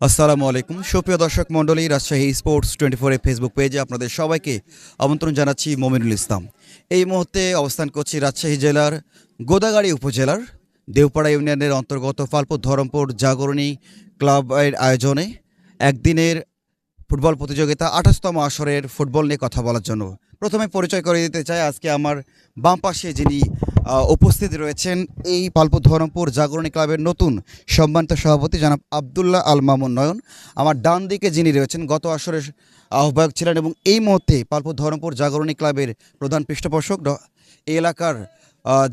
আসসালামু আলাইকুম। সুপ্রিয় দর্শক মণ্ডলী, রাজশাহী স্পোর্টস টোয়েন্টি ফোরের ফেসবুক পেজে আপনাদের সবাইকে আমন্ত্রণ জানাচ্ছি মমিনুল ইসলাম। এই মুহূর্তে অবস্থান করছি রাজশাহী জেলার গোদাগাড়ি উপজেলার দেওপাড়া ইউনিয়নের অন্তর্গত ফালপুর ধরমপুর জাগরণী ক্লাবের আয়োজনে। একদিনের ফুটবল প্রতিযোগিতা আঠাশতম আসরের ফুটবল নিয়ে কথা বলার জন্য। প্রথমে পরিচয় করে দিতে চাই, আজকে আমার বাম পাশে যিনি উপস্থিত রয়েছেন, এই পালপুর ধরমপুর জাগরণী ক্লাবের নতুন সম্মানিত সভাপতি জনাব আবদুল্লাহ আল মামুন নয়ন। আমার ডান দিকে যিনি রয়েছেন, গত আসরের আহ্বায়ক ছিলেন এবং এই মুহূর্তে পালপুর ধরমপুর জাগরণী ক্লাবের প্রধান পৃষ্ঠপোষক এলাকার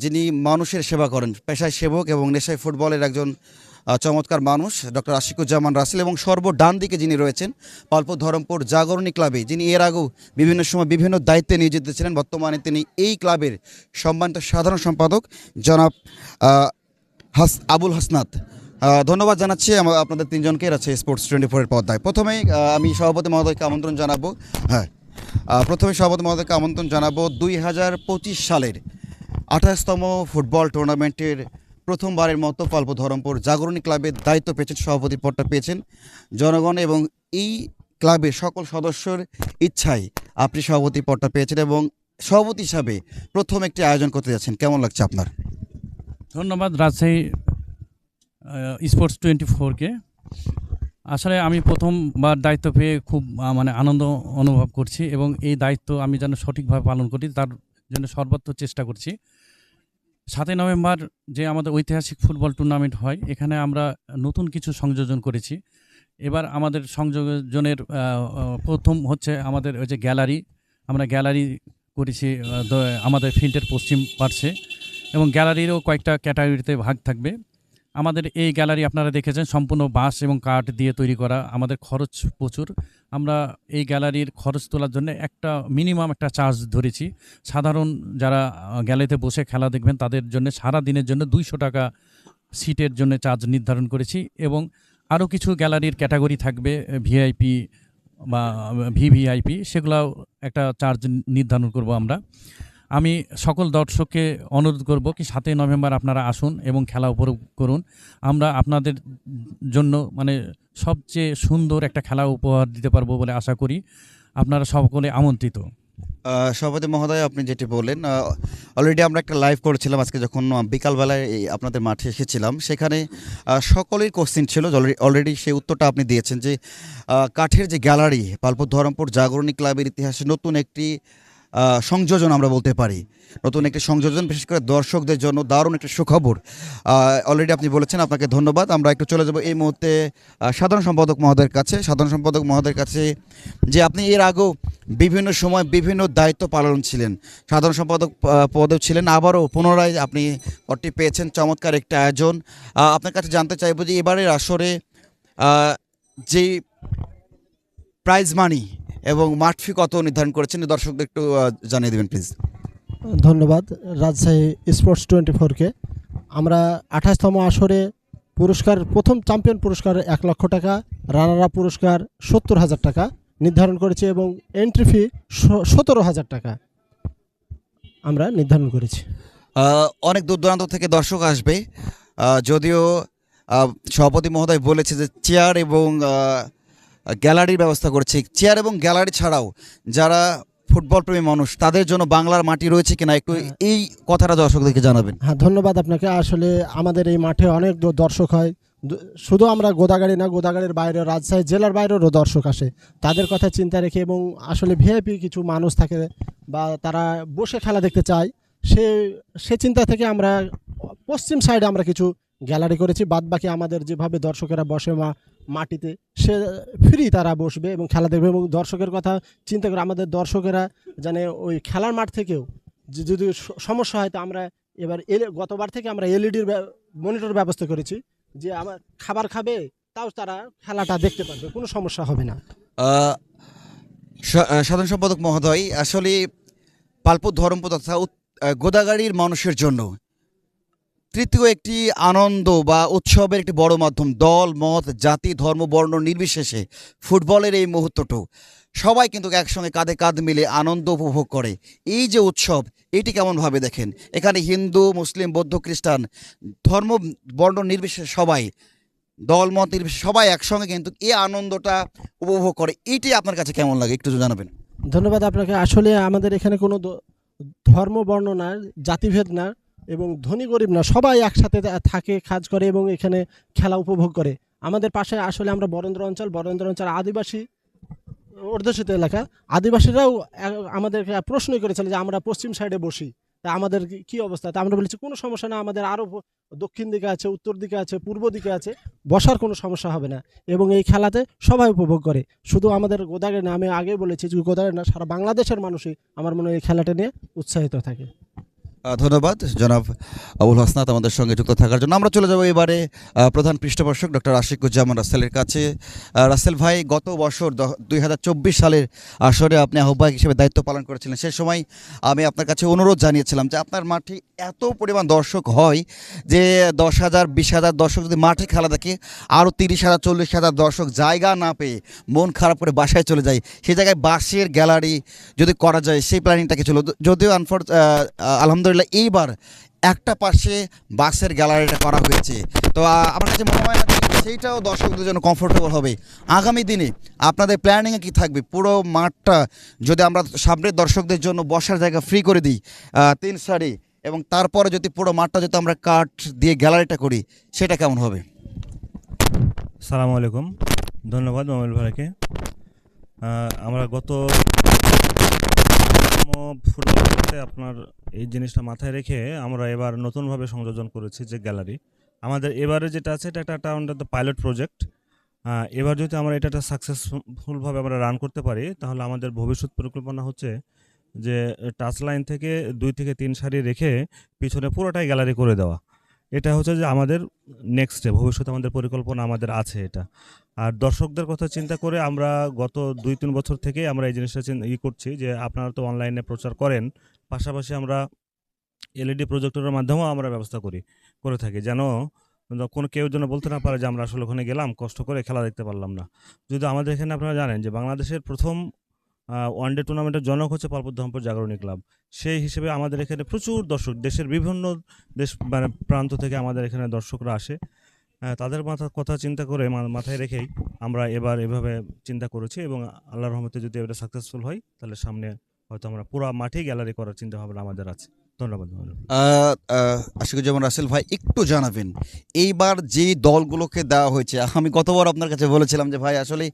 যিনি মানুষের সেবা করেন, পেশায় সেবক এবং নেশায় ফুটবলের একজন চমৎকার মানুষ, ডক্টর আশিকুজ্জামান রাসেল এবং সর্ব ডান দিকে যিনি রয়েছেন, পালপুর ধরমপুর জাগরণী ক্লাবে, যিনি এর আগেও বিভিন্ন সময় বিভিন্ন দায়িত্বে নিয়োজিত ছিলেন, বর্তমানে তিনি এই ক্লাবের সম্মানিত সাধারণ সম্পাদক, জনাব হাস, আবুল হাসনাত। ধন্যবাদ জানাচ্ছি আপনাদের তিনজনকে আছে স্পোর্টস টোয়েন্টি ফোরের পর্দায়। প্রথমেই আমি সভাপতি মহোদয়কে আমন্ত্রণ জানাব হ্যাঁ প্রথমে সভাপতি মহোদয়কে আমন্ত্রণ জানাব দুই হাজার পঁচিশ সালের আঠাশতম ফুটবল টুর্নামেন্টের প্রথমবারের মতো পাল্প ধরমপুর জাগরণী ক্লাবের দায়িত্ব পেয়েছেন সভাপতি পদটা পেয়েছেন জনগণ এবং এই ক্লাবের সকল সদস্যর ইচ্ছায় আপনি সভাপতি পদটা পেয়েছেন এবং সভাপতি হিসাবে প্রথম একটি আয়োজন করতে যাচ্ছেন। কেমন লাগছে আপনার? ধন্যবাদ রাজশাহী স্পোর্টস টোয়েন্টি ফোরকে আসলে আমি প্রথমবার দায়িত্ব পেয়ে খুব মানে আনন্দ অনুভব করছি এবং এই দায়িত্ব আমি যেন সঠিকভাবে পালন করি, তার জন্য সর্বত্র চেষ্টা করছি। সাতই নভেম্বর যে আমাদের ঐতিহাসিক ফুটবল টুর্নামেন্ট হয়, এখানে আমরা নতুন কিছু সংযোজন করেছি। এবার আমাদের সংযোজনের প্রথম হচ্ছে আমাদের ওই যে গ্যালারি। আমরা গ্যালারি করেছি আমাদের ফিল্ডের পশ্চিম পার্শ্বে এবং গ্যালারিরও কয়েকটা ক্যাটাগরিতে ভাগ থাকবে। আমাদের এই গ্যালারি আপনারা দেখেছেন, সম্পূর্ণ বাঁশ এবং কাঠ দিয়ে তৈরি করা। আমাদের খরচ প্রচুর। আমরা এই গ্যালারির খরচ তোলার জন্য একটা মিনিমাম একটা চার্জ ধরেছি। সাধারণ যারা গ্যালারিতে বসে খেলা দেখবেন, তাদের জন্য সারা দিনের জন্য দুইশো টাকা সিটের জন্য চার্জ নির্ধারণ করেছি এবং আরও কিছু গ্যালারির ক্যাটাগরি থাকবে, ভিআইপি বা ভিভিআইপি, সেগুলাও একটা চার্জ নির্ধারণ করব আমরা। আমি সকল দর্শককে অনুরোধ করব কি সাতই নভেম্বর আপনারা আসুন এবং খেলা উপভোগ করুন। আমরা আপনাদের জন্য মানে সবচেয়ে সুন্দর একটা খেলা উপহার দিতে পারব বলে আশা করি। আপনারা সকলে আমন্ত্রিত। সভাপতি মহোদয়, আপনি যেটি বললেন অলরেডি আমরা একটা লাইভ করেছিলাম আজকে যখন বিকালবেলায় আপনাদের মাঠে এসেছিলাম। সেখানে সকলের কোশ্চিন ছিল অলরেডি সেই উত্তরটা আপনি দিয়েছেন যে কাঠের যে গ্যালারি, পালপুর ধরমপুর জাগরণী ক্লাবের ইতিহাসে নতুন একটি সংযোজন আমরা বলতে পারি। নতুন একটি সংযোজন, বিশেষ করে দর্শকদের জন্য দারুণ একটা সুখবর। অলরেডি আপনি বলেছেন, আপনাকে ধন্যবাদ। আমরা একটু চলে যাব এই মুহূর্তে সাধারণ সম্পাদক মহোদয়ের কাছে। সাধারণ সম্পাদক মহোদয়ের কাছে যে আপনি এর আগেও বিভিন্ন সময় বিভিন্ন দায়িত্ব পালন ছিলেন। সাধারণ সম্পাদক পদেও ছিলেন। আবারও পুনরায় আপনি পদটি পেয়েছেন। চমৎকার একটা আয়োজন। আপনার কাছে জানতে চাইব যে এবারের আসরে যে প্রাইজ মানি এবং মাঠ ফি কত নির্ধারণ করেছেন? দর্শকদের একটু জানিয়ে দেবেন প্লিজ ধন্যবাদ। রাজশাহী স্পোর্টস টোয়েন্টি ফোরকে আমরা আঠাশতম আসরে পুরস্কার প্রথম চ্যাম্পিয়ন পুরস্কার এক লক্ষ টাকা রানারা পুরস্কার সত্তর হাজার টাকা নির্ধারণ করেছি এবং এন্ট্রি ফি সতেরো হাজার টাকা আমরা নির্ধারণ করেছি। অনেক দূর দূরান্ত থেকে দর্শক আসবে। যদিও সভাপতি মহোদয় বলেছে যে চেয়ার এবং গ্যালারির ব্যবস্থা করেছে। চেয়ার এবং গ্যালারি ছাড়াও যারা ফুটবল প্রেমী মানুষ তাদের জন্য বাংলার মাটি রয়েছে কিনা একটু এই কথাটা দর্শকদেরকে জানাবেন। হ্যাঁ ধন্যবাদ আপনাকে। আসলে আমাদের এই মাঠে অনেক দর্শক হয়। শুধু আমরা গোদাগাড়ি না গোদাগাড়ির বাইরে রাজশাহী জেলার বাইরেরও দর্শক আসে। তাদের কথা চিন্তা রেখে এবং আসলে ভিআইপি কিছু মানুষ থাকে বা তারা বসে খেলা দেখতে চায় সে সে চিন্তা থেকে আমরা পশ্চিম সাইডে আমরা কিছু গ্যালারি করেছি। বাদ বাকি আমাদের যেভাবে দর্শকেরা বসে মা মাটিতে, সে ফ্রি তারা বসবে এবং খেলা দেখবে এবং দর্শকের কথা চিন্তা করে আমাদের দর্শকেরা জানে ওই খেলার মাঠ থেকেও যদি সমস্যা হয় তো আমরা এবার এল, গতবার থেকে আমরা এলইডির মনিটর ব্যবস্থা করেছি যে আমার খাবার খাবে, তাও তারা খেলাটা দেখতে পারবে, কোনো সমস্যা হবে না। সাধারণ সম্পাদক মহোদয়, আসলে পালপুর ধরমপুর তথা গোদাগাড়ির মানুষের জন্য তৃতীয় একটি আনন্দ বা উৎসবের একটি বড় মাধ্যম, দল, মত, জাতি, ধর্ম, বর্ণ নির্বিশেষে ফুটবলের এই মুহূর্তটু সবাই কিন্তু একসঙ্গে কাঁধে কাঁধ মিলে আনন্দ উপভোগ করে। এই যে উৎসব, এটি কেমনভাবে দেখেন? এখানে হিন্দু, মুসলিম, বৌদ্ধ, খ্রিস্টান, ধর্ম, বর্ণ নির্বিশেষে সবাই, দল, মত নির্বিশেষে সবাই একসঙ্গে কিন্তু এই আনন্দটা উপভোগ করে। এইটি আপনার কাছে কেমন লাগে? একটু জানাবেন। ধন্যবাদ আপনাকে। আসলে আমাদের এখানে কোনো ধর্ম, বর্ণ না, জাতিভেদ না। এবং ধনী গরিব না, সবাই একসাথে থাকে, কাজ করে এবং এখানে খেলা উপভোগ করে। আমাদের পাশে আসলে আমরা বরেন্দ্র অঞ্চল বরেন্দ্র অঞ্চল আদিবাসী অর্ধশিত এলাকা। আদিবাসীরাও আ- আমাদেরকে প্রশ্নই করেছিল যে আমরা পশ্চিম সাইডে বসি। তা আমাদের কি- অবস্থা? তা আমরা বলেছি, কোনো সমস্যা না, আমাদের আরও দক্ষিণ দিকে আছে, উত্তর দিকে আছে, পূর্ব দিকে আছে, বসার কোনো সমস্যা হবে না। এবং এই খেলাতে সবাই উপভোগ করে। শুধু আমাদের গোদাগে না আমি আগে বলেছি যে গোদাগে না, সারা বাংলাদেশের মানুষই আমার মনে হয় এই খেলাটা নিয়ে উৎসাহিত থাকে। ধন্যবাদ। জনাব আবুল হাসনাত আমাদের সঙ্গে যুক্ত থাকার জন্য। আমরা চলে যাব এবারে প্রধান পৃষ্ঠপোষক ডক্টর আশিকুজ্জামান রাসেলের কাছে। রাসেল ভাই, গত বছর দুই হাজার চব্বিশ সালের আসরে আপনি আহ্বায়ক হিসেবে দায়িত্ব পালন করেছিলেন। সে সময় আমি আপনার কাছে অনুরোধ জানিয়েছিলাম যে আপনার মাঠে এত পরিমাণ দর্শক হয় যে দশ হাজার, বিশ হাজার দর্শক যদি মাঠে খেলা দেখে আরও তিরিশ হাজার, চল্লিশ হাজার দর্শক জায়গা না পেয়ে মন খারাপ করে বাসায় চলে যায়। সেই জায়গায় বাসের গ্যালারি যদি করা যায়, সেই প্ল্যানিংটা কি ছিল যদিও আনফর আলহামদুলিল্লাহ এইবার একটা পাশে বাসের গ্যালারিটা করা হয়েছে। তো আমার কাছে মনে হয় সেইটাও দর্শকদের জন্য কমফোর্টেবল হবে। আগামী দিনে আপনাদের প্ল্যানিংয়ে কি থাকবে? পুরো মাঠটা যদি আমরা সামনের দর্শকদের জন্য বসার জায়গা ফ্রি করে দিই তিন সারি, এবং তারপরে যদি পুরো মাঠটা যদি আমরা কাঠ দিয়ে গ্যালারিটা করি, সেটা কেমন হবে? সালাম আলাইকুম। ধন্যবাদ মোবাইল ভাইকে। আমরা গত ফুটবলতে আপনার এই জিনিসটা মাথায় রেখে আমরা এবার নতুনভাবে সংযোজন করেছি যে গ্যালারি। আমাদের এবারে যেটা আছে, এটা একটা আন্ডার দ্য পাইলট প্রজেক্ট এবার যদি আমরা এটা একটা সাকসেসফুলভাবে আমরা রান করতে পারি, তাহলে আমাদের ভবিষ্যৎ পরিকল্পনা হচ্ছে যে টাচ লাইন থেকে দুই থেকে তিন সারি রেখে পিছনে পুরোটাই গ্যালারি করে দেওয়া। এটা হচ্ছে যে আমাদের নেক্সটে ভবিষ্যতে আমাদের পরিকল্পনা আমাদের আছে এটা। আর দর্শকদের কথা চিন্তা করে আমরা গত দুই, তিন বছর থেকে আমরা এই জিনিসটা ই করছি যে আপনারা তো অনলাইনে প্রচার করেন, পাশাপাশি আমরা এলইডি প্রজেক্টরের মাধ্যমেও আমরা ব্যবস্থা করি, করে থাকি। যেন কোনো কেউ যেন বলতে না পারে যে আমরা আসলে ওখানে গেলাম, কষ্ট করে খেলা দেখতে পারলাম না। যদি আমাদের এখানে আপনারা জানেন যে বাংলাদেশের প্রথম ওয়ান ডে টুর্নামেন্টের জনক হচ্ছে পার্বত্যধামপুর জাগরণী ক্লাব সেই হিসেবে আমাদের এখানে প্রচুর দর্শক, দেশের বিভিন্ন দেশ মানে প্রান্ত থেকে আমাদের এখানে দর্শকরা আসে। তাদের মাথা কথা চিন্তা করে মাথায় রেখেই আমরা এবার এভাবে চিন্তা করেছি এবং আল্লাহর রহমতে যদি এটা সাকসেসফুল হয়, তাহলে সামনে হয়তো আমরা পুরো মাঠেই গ্যালারি করার চিন্তা ভাবনা আমাদের আছে। ধন্যবাদ। আশিকুজ্জামান রাসেল ভাই, একটু জানাবেন, এইবার যে দলগুলোকে দেওয়া হয়েছে, আমি গতবার আপনার কাছে বলেছিলাম যে ভাই আসলে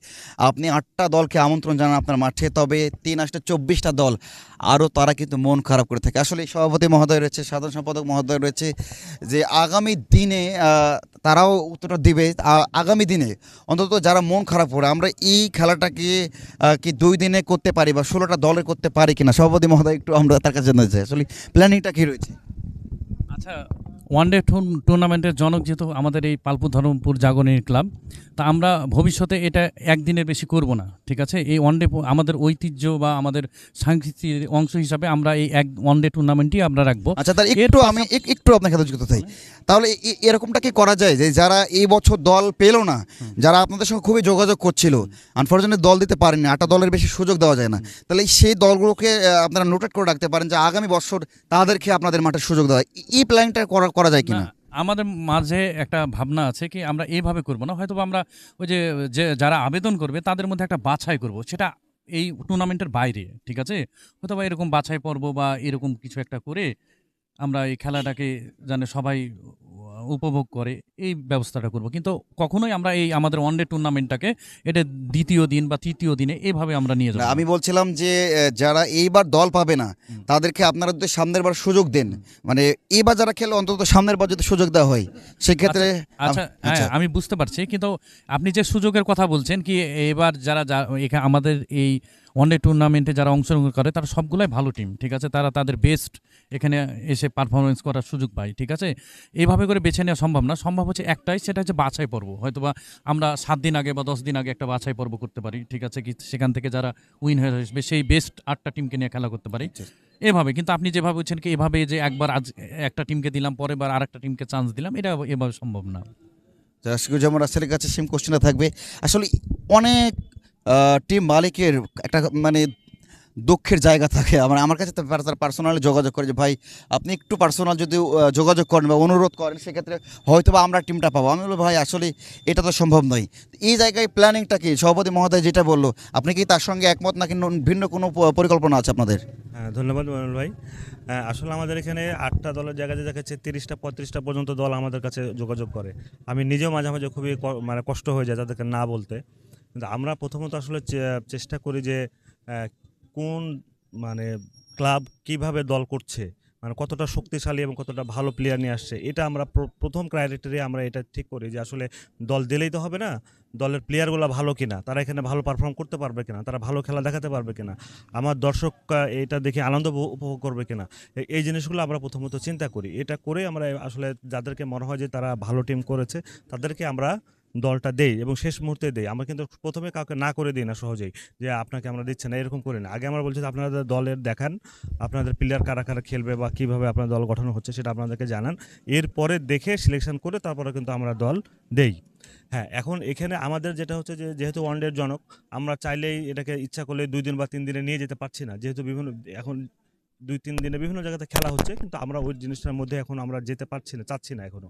আপনি আটটা দলকে আমন্ত্রণ জানান আপনার মাঠে, তবে তিন আসটা চব্বিশটা দল, আরও তারা কিন্তু মন খারাপ করে থাকে। আসলে সভাপতি মহোদয় রয়েছে, সাধারণ সম্পাদক মহোদয় রয়েছে, যে আগামী দিনে তারাও উত্তরটা দিবে। আগামী দিনে অন্তত যারা মন খারাপ করে, আমরা এই খেলাটাকে কি দুই দিনে করতে পারি বা ষোলোটা দলে করতে পারি কিনা, সভাপতি মহোদয় একটু আমরা তার কাছে জানতে চাই। প্ল্যানিংটা কি রয়েছে আচ্ছা ওয়ান ডে টুর্নামেন্টের জনক যেহেতু আমাদের এই পালপুর ধরমপুর জাগরণী ক্লাব তা আমরা ভবিষ্যতে এটা একদিনের বেশি করব না ঠিক আছে? এই ওয়ান ডে আমাদের ঐতিহ্য বা আমাদের সাংস্কৃতিক অংশ হিসাবে আমরা এই এক ওয়ান ডে টুর্নামেন্টই আমরা রাখব। আচ্ছা তার একটু আমি একটু আপনার যুক্ত থাই তাহলে এরকমটা কি করা যায় যে যারা এই বছর দল পেল না যারা আপনাদের সঙ্গে খুবই যোগাযোগ করছিল আনফর্চুনেট দল দিতে পারেনি আটটা দলের বেশি সুযোগ দেওয়া যায় না তাহলে সেই দলগুলোকে আপনারা নোটেট করে রাখতে পারেন যে আগামী বছর তাদেরকে আপনাদের মাঠে সুযোগ দেওয়া। এই- এই প্ল্যানটা করা করা যায় কিনা? আমাদের মাঝে একটা ভাবনা আছে কি আমরা এইভাবে করব না। হয়তো আমরা ওই যে যে যারা আবেদন করবে তাদের মধ্যে একটা বাছাই করব। সেটা এই টুর্নামেন্টের বাইরে ঠিক আছে? হয়তো বা এরকম বাছাই পর্ব বা এরকম কিছু একটা করে আমরা এই খেলাটাকে যেন সবাই উপভোগ করে এই ব্যবস্থাটা করব। কিন্তু কখনোই আমরা এই আমাদের ওয়ানডে টুর্নামেন্টটাকে এটা দ্বিতীয় দিন বা তৃতীয় দিনে এইভাবে আমরা নিয়ে যাব আমি বলছিলাম যে যারা এইবার দল পাবে না তাদেরকে আপনারা যদি সামনের বার সুযোগ দেন মানে এবার যারা খেলে অন্তত সামনের বার যদি সুযোগ দেওয়া হয় সেক্ষেত্রে আচ্ছা হ্যাঁ আমি বুঝতে পারছি কিন্তু আপনি যে সুযোগের কথা বলছেন কি এবার যারা আমাদের এই ওয়ানডে টুর্নামেন্টে যারা অংশগ্রহণ করে তারা সবগুলাই ভালো টিম ঠিক আছে? তারা তাদের বেস্ট এখানে এসে পারফরমেন্স করার সুযোগ পায় ঠিক আছে? এইভাবে করে বেছে নেওয়া সম্ভব না। সম্ভব হচ্ছে একটাই সেটা হচ্ছে বাছাই পর্ব। হয়তো বা আমরা সাত দিন আগে বা দশ দিন আগে একটা বাছাই পর্ব করতে পারি ঠিক আছে? কি সেখান থেকে যারা উইন হয়ে আসবে সেই বেস্ট আটটা টিমকে নিয়ে খেলা করতে পারি। এভাবে কিন্তু আপনি যেভাবে বলছেন কি এভাবে যে একবার আজ একটা টিমকে দিলাম পরের বার আরেকটা টিমকে চান্স দিলাম এটা এভাবে সম্ভব না। যেমন রাসেলের কাছে সেম কোশ্চেনটা থাকবে। আসলে অনেক টিম মালিকের একটা মানে দুঃখের জায়গা থাকে। আমার আমার কাছে তারা পার্সোনালি যোগাযোগ করে যে ভাই আপনি একটু পার্সোনাল যদি যোগাযোগ করেন বা অনুরোধ করেন সেক্ষেত্রে হয়তো বা আমরা টিমটা পাবো। আমি বলব ভাই আসলে এটা তো সম্ভব নয়। এই জায়গায় প্ল্যানিংটা কি? সভাপতি মহোদয় যেটা বলল আপনি কি তার সঙ্গে একমত নাকি ভিন্ন কোনো পরিকল্পনা আছে আপনাদের? হ্যাঁ ধন্যবাদ মনোল ভাই। হ্যাঁ, আসলে আমাদের এখানে আটটা দলের জায়গায় দেখা যাচ্ছে তিরিশটা পঁয়ত্রিশটা পর্যন্ত দল আমাদের কাছে যোগাযোগ করে। আমি নিজেও মাঝে মাঝে খুবই মানে কষ্ট হয়ে যায় তাদেরকে না বলতে। কিন্তু আমরা প্রথমত আসলে চেষ্টা করি যে কোন মানে ক্লাব কীভাবে দল করছে মানে কতটা শক্তিশালী এবং কতটা ভালো প্লেয়ার নিয়ে আসছে, এটা আমরা প্র- প্রথম ক্রাইটেরিয়া আমরা এটা ঠিক করি যে আসলে দল দিলেই তো হবে না, দলের প্লেয়ারগুলো ভালো কিনা, তারা এখানে ভালো পারফর্ম করতে পারবে কিনা, তারা ভালো খেলা দেখাতে পারবে কিনা, আমার দর্শক এটা দেখে আনন্দ উপভোগ- করবে কিনা এই জিনিসগুলো আমরা প্রথমত চিন্তা করি, এটা করে আমরা আসলে যাদেরকে মনে হয় যে তারা ভালো টিম করেছে, তাদেরকে আমরা দলটা দেই এবং শেষ মুহূর্তে দেই। আমরা কিন্তু প্রথমে কাউকে না করে দিই না সহজেই যে আপনাকে আমরা দিচ্ছি না, এরকম করি না। আগে আমরা বলছি যে আপনাদের দলের দেখান, আপনাদের প্লেয়ার কারা কারা খেলবে বা কীভাবে আপনার দল গঠন হচ্ছে সেটা আপনাদেরকে জানান। এরপরে দেখে সিলেকশন করে তারপরে কিন্তু আমরা দল দেই। হ্যাঁ এখন এখানে আমাদের যেটা হচ্ছে যে, যেহেতু ওয়ানডের জনক, আমরা চাইলেই এটাকে ইচ্ছা করলে দুই দিন বা তিন দিনে নিয়ে যেতে পারছি না। যেহেতু বিভিন্ন, এখন দুই তিন দিনে বিভিন্ন জায়গাতে খেলা হচ্ছে, কিন্তু আমরা ওই জিনিসটার মধ্যে এখন আমরা যেতে পারছি না, চাচ্ছি না এখনও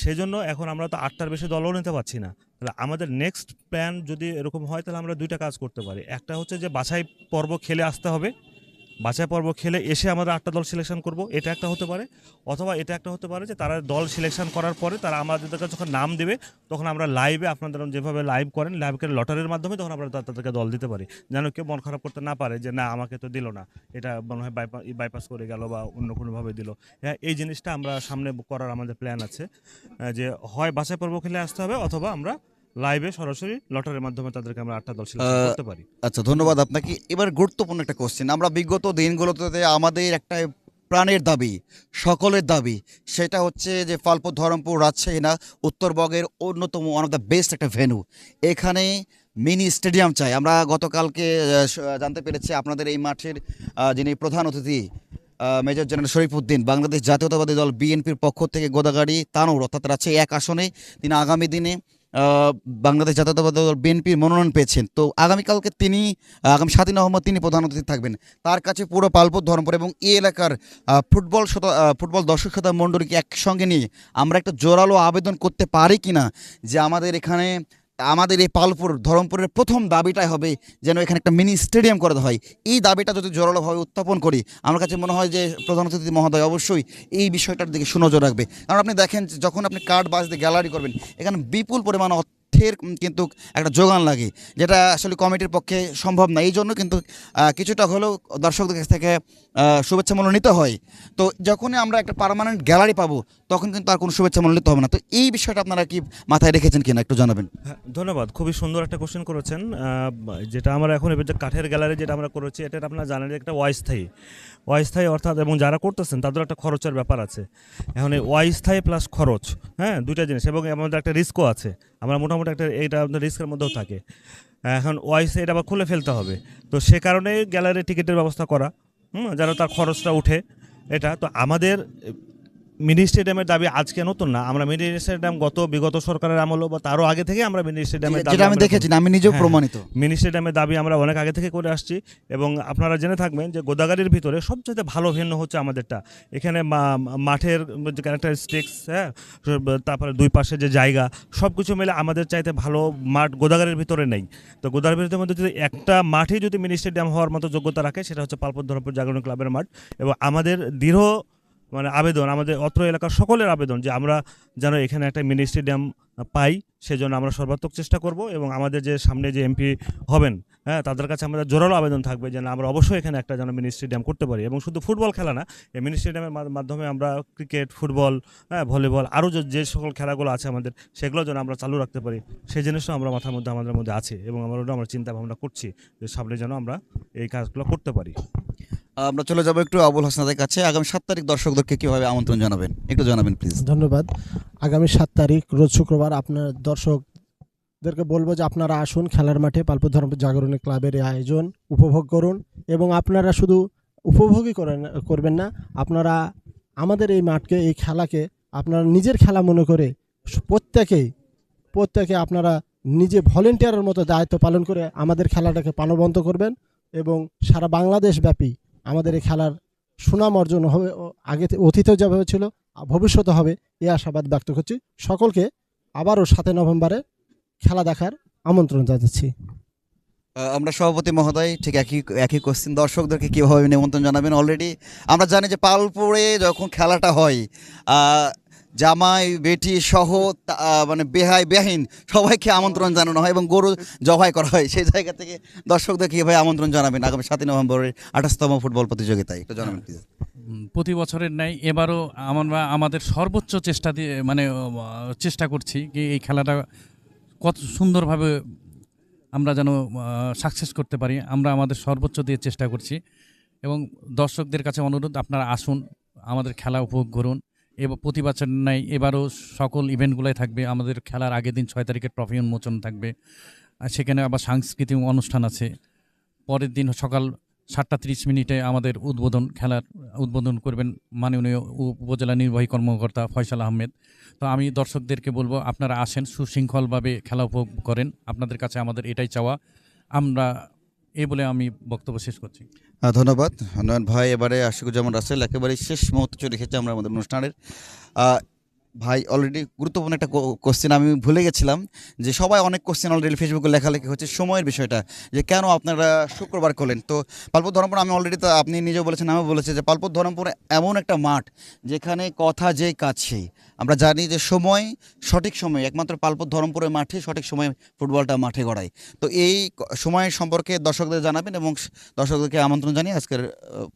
সেজন্য এখন আমরা তো আটটার বেশি দলও নিতে পারছি না। তাহলে আমাদের নেক্সট প্ল্যান যদি এরকম হয়, তাহলে আমরা দুইটা কাজ করতে পারি। একটা হচ্ছে যে বাছাই পর্ব খেলে আসতে হবে। বাছাই পর্ব খেলে এসে আমরা আটটা দল সিলেকশন করব। এটা একটা হতে পারে। অথবা এটা একটা হতে পারে যে তারা দল সিলেকশন করার পরে তারা আমাদের কাছে যখন নাম দেবে, তখন আমরা লাইভে আপনাদের যেভাবে লাইভ করেন লাইভ করে লটারির মাধ্যমে তখন আমরা তাদেরকে দল দিতে পারি। যেন কেউ মন খারাপ করতে না পারে যে না, আমাকে তো দিল না। এটা মনে হয় বাইপা বাইপাস করে গেল বা অন্য কোনোভাবে দিল। হ্যাঁ এই জিনিসটা আমরা সামনে করার আমাদের প্ল্যান আছে। যে হয় বাছাই পর্ব খেলে আসতে হবে, অথবা আমরা লাইভে সরাসরি লটারির মাধ্যমে তাদেরকে আমরা আটটা দল সিলেকশন করতে পারি। আচ্ছা ধন্যবাদ আপনাকে। এবার গুরুত্বপূর্ণ একটা কোশ্চেন আমরা বিগত দিনগুলোতে আমাদের একটা প্রাণের দাবি সকলের দাবি সেটা হচ্ছে যে ফালপুর ধরমপুর রাজশাহী না উত্তরবঙ্গের অন্যতম ওয়ান অফ দ্য বেস্ট একটা ভেন্যু এখানে মিনি স্টেডিয়াম চাই। আমরা গতকালকে জানতে পেরেছি আপনাদের এই মাঠের যিনি প্রধান অতিথি মেজর জেনারেল শরীফউদ্দিন বাংলাদেশ জাতীয়তাবাদী দল বিএনপির পক্ষ থেকে গোদাগাড়ি তানোর অর্থাৎ রাজশাহী এক আসনে তিনি আগামী দিনে বাংলাদেশ জাতীয়তাবাদী দল বিএনপির মনোনয়ন পেয়েছেন। তো আগামীকালকে তিনি আগামী স্বাধীন নভেম্বর তিনি প্রধান অতিথি থাকবেন। তার কাছে পুরো পালপুর, ধর্মপুর এবং এই এলাকার ফুটবল শত ফুটবল দর্শক শতা মণ্ডলীকে একসঙ্গে নিয়ে আমরা একটা জোরালো আবেদন করতে পারি কিনা, যে আমাদের এখানে আমাদের এই পালপুর ধরমপুরের প্রথম দাবিটাই হবে যেন এখানে একটা মিনি স্টেডিয়াম করা হয়। এই দাবিটা যদি জোরালোভাবে উত্থাপন করি, আমার কাছে মনে হয় যে প্রধান অতিথি মহোদয় অবশ্যই এই বিষয়টার দিকে সুনজর রাখবে। কারণ আপনি দেখেন যখন আপনি কার্ড বাস দিয়ে গ্যালারি করবেন, এখানে বিপুল পরিমাণ অর্থের কিন্তু একটা যোগান লাগে, যেটা আসলে কমিটির পক্ষে সম্ভব না। এই জন্য কিন্তু কিছুটা হলেও দর্শকদের কাছ থেকে শুভেচ্ছা মূল্য নিতে হয়। তো যখনই আমরা একটা পার্মানেন্ট গ্যালারি পাবো, তখন কিন্তু আর কোনো শুভেচ্ছা মূল্য নিতে হবে না। তো এই বিষয়টা আপনারা কি মাথায় রেখেছেন কিনা একটু জানাবেন? হ্যাঁ ধন্যবাদ। খুবই সুন্দর একটা কোশ্চেন করেছেন। যেটা আমরা এখন এবার যে কাঠের গ্যালারি যেটা আমরা করেছি, এটা আপনারা জানেন একটা অস্থায়ী। অস্থায়ী অর্থাৎ এবং যারা করতেছেন, তাদের একটা খরচের ব্যাপার আছে। এখন এই অস্থায়ী প্লাস খরচ হ্যাঁ দুইটা জিনিস এবং আমাদের একটা রিস্কও আছে। আমরা মোটামুটি একটা এটা আপনার রিস্কের মধ্যেও থাকে। এখন ওয়াইস এটা আবার খুলে ফেলতে হবে। তো সে কারণে গ্যালারি টিকিটের ব্যবস্থা করা, হুম, যেন তার খরচটা উঠে। এটা তো আমাদের মিনি স্টেডিয়ামের দাবি আজকে নতুন না। আমরা মিনি স্টেডিয়াম গত বিগত সরকারের আমল বা তারও আগে থেকে আমরা মিনি স্টেডিয়ামের দাবি আমি দেখেছি আমি নিজেও হ্যাঁ, প্রমাণিত। মিনি স্টেডিয়ামের দাবি আমরা অনেক আগে থেকে করে আসছি এবং আপনারা জেনে থাকবেন যে গোদাগাড়ির ভিতরে সবচেয়ে ভালো ভেন্যু হচ্ছে আমাদেরটা। এখানে মাঠের যে ক্যারেক্টারিস্টিক্স হ্যাঁ তারপরে দুই পাশে যে জায়গা সব কিছু মিলে আমাদের চাইতে ভালো মাঠ গোদাগাড়ির ভিতরে নেই। তো গোদাগাড়ির ভিতরে মধ্যে যদি একটা মাঠই যদি মিনি স্টেডিয়াম হওয়ার মতো যোগ্যতা রাখে সেটা হচ্ছে পালপত ধরমপুর জাগরণ ক্লাবের মাঠ। এবং আমাদের দৃঢ় মানে আবেদন, আমাদের অত্র এলাকার সকলের আবেদন যে আমরা যেন এখানে একটা মিনি স্টেডিয়াম পাই, সেজন্য আমরা সর্বাত্মক চেষ্টা করব এবং আমাদের যে সামনে যে এমপি হবেন হ্যাঁ তাদের কাছে আমাদের জোরালো আবেদন থাকবে যেন আমরা অবশ্যই এখানে একটা যেন মিনি স্টেডিয়াম করতে পারি। এবং শুধু ফুটবল খেলা না, এই মিনি স্টেডিয়ামের মাধ্যমে আমরা ক্রিকেট, ফুটবল হ্যাঁ ভলিবল, আরও যে সকল খেলাগুলো আছে আমাদের, সেগুলো যেন আমরা চালু রাখতে পারি। সেই জিনিসও আমরা মাথার মধ্যে, আমাদের মধ্যে আছে এবং আমরা আমরা চিন্তা ভাবনা করছি যে সামনে যেন আমরা এই কাজগুলো করতে পারি। আমরা চলে যাব একটু আবুল হাসনাদের কাছে। আগামী সাত তারিখ দর্শকদেরকে কীভাবে আমন্ত্রণ জানাবেন? একটু জানাবেন প্লিজ ধন্যবাদ। আগামী সাত তারিখ, রোজ শুক্রবার আপনার দর্শকদেরকে বলব যে আপনারা আসুন খেলার মাঠে, পালপুর ধর্মপুর জাগরণী ক্লাবের আয়োজন উপভোগ করুন এবং আপনারা শুধু উপভোগই করেন করবেন না, আপনারা আমাদের এই মাঠকে, এই খেলাকে আপনারা নিজের খেলা মনে করে প্রত্যেকেই, প্রত্যেকে আপনারা নিজে ভলেন্টিয়ারের মতো দায়িত্ব পালন করে আমাদের খেলাটাকে প্রাণবন্ত করবেন এবং সারা বাংলাদেশ ব্যাপী আমাদের এই খেলার সুনাম অর্জন হবে আগে অতীতে অতীতেও যেভাবে ছিল ভবিষ্যতে হবে, এ আশাবাদ ব্যক্ত করছি। সকলকে আবারও সাতই নভেম্বরে খেলা দেখার আমন্ত্রণ জানাচ্ছি। আমরা সভাপতি মহোদয়, ঠিক একই একই কোশ্চিন দর্শকদেরকে কীভাবে নিমন্ত্রণ জানাবেন? অলরেডি আমরা জানি যে পালপুরে যখন খেলাটা হয় জামাই, বেটি সহ মানে বেহাই, বেহীন সবাইকে আমন্ত্রণ জানানো হয় এবং গরু জবাই করা হয়। সেই জায়গা থেকে দর্শকদের কীভাবে আমন্ত্রণ জানাবেন? আগামী সাতই নভেম্বরের আঠাশতম ফুটবল প্রতিযোগিতায়। একটু জানাবেন প্লিজ প্রতি বছরের ন্যায় এবারও আমরা আমাদের সর্বোচ্চ চেষ্টা দিয়ে মানে চেষ্টা করছি কি এই খেলাটা কত সুন্দরভাবে আমরা যেন সাকসেস করতে পারি। আমরা আমাদের সর্বোচ্চ দিয়ে চেষ্টা করছি এবং দর্শকদের কাছে অনুরোধ, আপনারা আসুন, আমাদের খেলা উপভোগ করুন। এবং, প্রতি বছর নাই, এবারও সকল ইভেন্টগুলোই থাকবে। আমাদের খেলার আগের দিন ছয় তারিখের ট্রফি উন্মোচন থাকবে। আর সেখানে আবার সাংস্কৃতিক অনুষ্ঠান আছে। পরের দিন সকাল সাতটা তিরিশ মিনিটে আমাদের উদ্বোধন, খেলার উদ্বোধন করবেন মাননীয় উপজেলা নির্বাহী কর্মকর্তা ফয়সাল আহমেদ। তো আমি দর্শকদেরকে বলব, আপনারা আসেন, সুশৃঙ্খলভাবে খেলা উপভোগ করেন। আপনাদের কাছে আমাদের এটাই চাওয়া। আমরা এই বলে আমি বক্তব্য শেষ করছি। ধন্যবাদ। ভাই, এবারে আশিকুজ্জামান রাসেল একেবারে শেষ মুহূর্তে চলে এসেছে আমরা আমাদের অনুষ্ঠানের। ভাই অলরেডি গুরুত্বপূর্ণ একটা কোশ্চেন আমি ভুলে গেছিলাম যে সবাই অনেক কোশ্চেন অলরেডি ফেসবুকে লেখালেখি হচ্ছে সময়ের বিষয়টা যে কেন আপনারা শুক্রবার করলেন? তো পালপুর ধরমপুর আমি অলরেডি তো আপনি নিজেও বলেছেন আমিও বলেছি যে পালপুর ধরমপুর এমন একটা মাঠ যেখানে কথা যে কাজ সেই। আমরা জানি যে সময় সঠিক সময় একমাত্র পালপুর ধরমপুরের মাঠে সঠিক সময়ে ফুটবলটা মাঠে গড়ায়। তো এই সময়ের সম্পর্কে দর্শকদের জানাবেন এবং দর্শকদেরকে আমন্ত্রণ জানিয়ে আজকের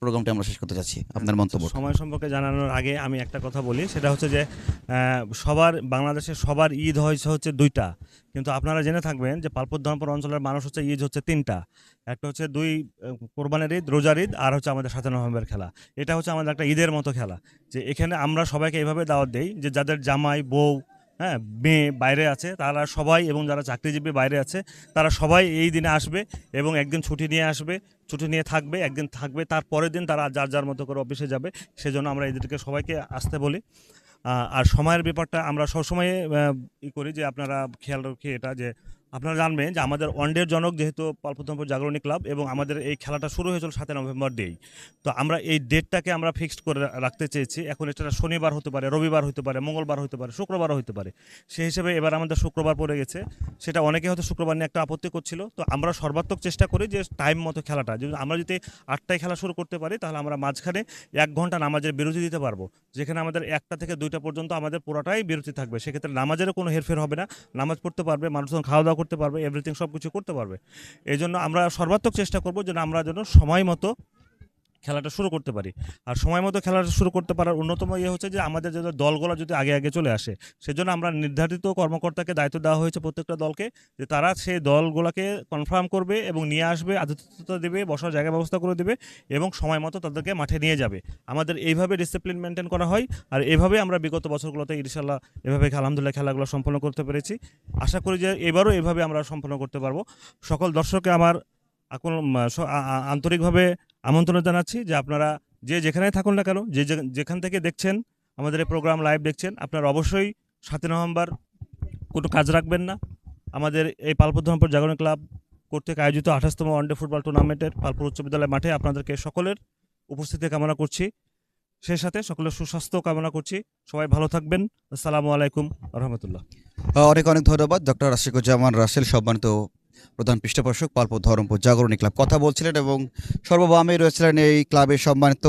প্রোগ্রামটি আমরা শেষ করতে যাচ্ছি। আপনার মন্তব্য? সময় সম্পর্কে জানানোর আগে আমি একটা কথা বলি সেটা হচ্ছে যে সবার বাংলাদেশে সবার ঈদ হয়েছে হচ্ছে দুইটা। কিন্তু আপনারা জেনে থাকবেন যে পালপুর ধর্মপুর অঞ্চলের মানুষ হচ্ছে ঈদ হচ্ছে তিনটা। একটা হচ্ছে দুই কোরবানের ঈদ, রোজার ঈদ, আর হচ্ছে আমাদের সাতই নভেম্বর খেলা। এটা হচ্ছে আমাদের একটা ঈদের মতো খেলা। যে এখানে আমরা সবাইকে এইভাবে দাওয়াত দেই যে যাদের জামাই, বউ হ্যাঁ মেয়ে বাইরে আছে, তারা সবাই এবং যারা চাকরিজীবী বাইরে আছে, তারা সবাই এই দিনে আসবে এবং একদিন ছুটি নিয়ে আসবে, ছুটি নিয়ে থাকবে, একদিন থাকবে, তার পরের দিন তারা যার যার মতো করে অফিসে যাবে, সেজন্য আমরা এদেরকে সবাইকে আসতে বলি। আর সময়ের ব্যাপারটা আমরা সবসময় ই করি যে আপনারা খেয়াল রাখি এটা যে আপনারা জানবেন যে আমাদের ওয়ানডের জনক যেহেতু পাল্পতমপুর জাগরণী ক্লাব এবং আমাদের এই খেলাটা শুরু হয়েছিল সাতই নভেম্বর ডেই। তো আমরা এই ডেটটাকে আমরা ফিক্সড করে রাখতে চেয়েছি। এখন এটা শনিবার হতে পারে, রবিবার হতে পারে, মঙ্গলবার হতে পারে, শুক্রবারও হতে পারে। সেই হিসেবে এবার আমাদের শুক্রবার পড়ে গেছে। সেটা অনেকে হয়তো শুক্রবার নিয়ে একটা আপত্তি করছিল। তো আমরা সর্বাত্মক চেষ্টা করি যে টাইম মতো খেলাটা যদি আমরা যদি আটটায় খেলা শুরু করতে পারি তাহলে আমরা মাঝখানে এক ঘণ্টা নামাজের বিরতি দিতে পারব। যেখানে আমাদের একটা থেকে দুইটা পর্যন্ত আমাদের পুরোটাই বিরতি থাকবে। সেক্ষেত্রে নামাজেরও কোনো হেরফের হবে না। নামাজ পড়তে পারবে, মানুষজন খাওয়া দাওয়া করতে পারবে এভরিথিং সব কিছু করতে পারবে। এই জন্য আমরা সর্বাত্মক চেষ্টা করব যেন আমরা যেন সময় মতো খেলাটা শুরু করতে পারি। আর সময় মতো খেলাটা শুরু করতে পারার অন্যতম ইয়ে হচ্ছে যে আমাদের যে দলগুলো যদি আগে আগে চলে আসে, সেজন্য আমরা নির্ধারিত কর্মকর্তাকে দায়িত্ব দেওয়া হয়েছে প্রত্যেকটা দলকে যে তারা সেই দলগুলোকে কনফার্ম করবে এবং নিয়ে আসবে, আতিথ্যতা দেবে, বসার জায়গা ব্যবস্থা করে দেবে এবং সময় মতো তাদেরকে মাঠে নিয়ে যাবে। আমাদের এইভাবে ডিসিপ্লিন মেনটেন করা হয় আর এভাবে আমরা বিগত বছরগুলোতে ইনশাল্লাহ এভাবে আলহামদুলিল্লাহ খেলাগুলো সম্পন্ন করতে পেরেছি। আশা করি যে এবারও এভাবে আমরা সম্পন্ন করতে পারব। সকল দর্শককে আমার এখন আন্তরিকভাবে আমন্ত্রণ জানাচ্ছি যে আপনারা যে যেখানে থাকুন না কেন, যে যেখান থেকে দেখছেন আমাদের এই প্রোগ্রাম লাইভ দেখছেন, আপনারা অবশ্যই সাতই নভেম্বর কোনো কাজ রাখবেন না। আমাদের এই পালপুর জাগরণ ক্লাব কর্তৃক আয়োজিত আঠাশতম ওয়ানডে ফুটবল টুর্নামেন্টের পালপুর উচ্চ বিদ্যালয় মাঠে আপনাদেরকে সকলের উপস্থিতি কামনা করছি। সেই সাথে সকলের সুস্বাস্থ্য কামনা করছি। সবাই ভালো থাকবেন। আসসালামু আলাইকুম রহমতুল্লাহ। অনেক অনেক ধন্যবাদ, ডক্টর আশিকুজ্জামান রাসেল সম্মানিত প্রধান পৃষ্ঠপোষক পালপুর ধরমপুর জাগরণী ক্লাব। কথা বলছিলেন এবং সর্ববামে রয়েছিলেন এই ক্লাবের সম্মানিত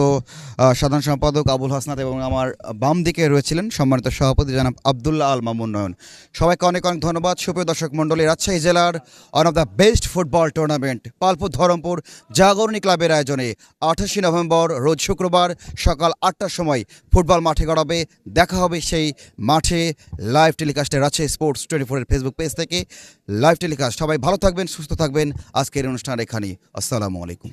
সাধারণ সম্পাদক আবুল হাসনাত এবং আমার বাম দিকে রয়েছিলেন সম্মানিত সভাপতি জনাব আবদুল্লাহ আল মামুন নয়ন। সবাইকে অনেক অনেক ধন্যবাদ। সুপ্রিয় দর্শক মণ্ডলী, রাজশাহী জেলার one of the best football tournament Palpur Dharampur Jagorani ক্লাবের আয়োজনে আঠাশে নভেম্বর, রোজ শুক্রবার সকাল আটটার সময় ফুটবল মাঠে গড়াবে। দেখা হবে সেই মাঠে লাইভ টেলিকাস্টে রাজশাহী স্পোর্টস টোয়েন্টি ফোরের ফেসবুক পেজ থেকে। লাইভ টেলিকাস্ট সবাই ভালো থাকবেন সুস্থ থাকবেন। আজকের অনুষ্ঠান এখানে আসসালামু আলাইকুম।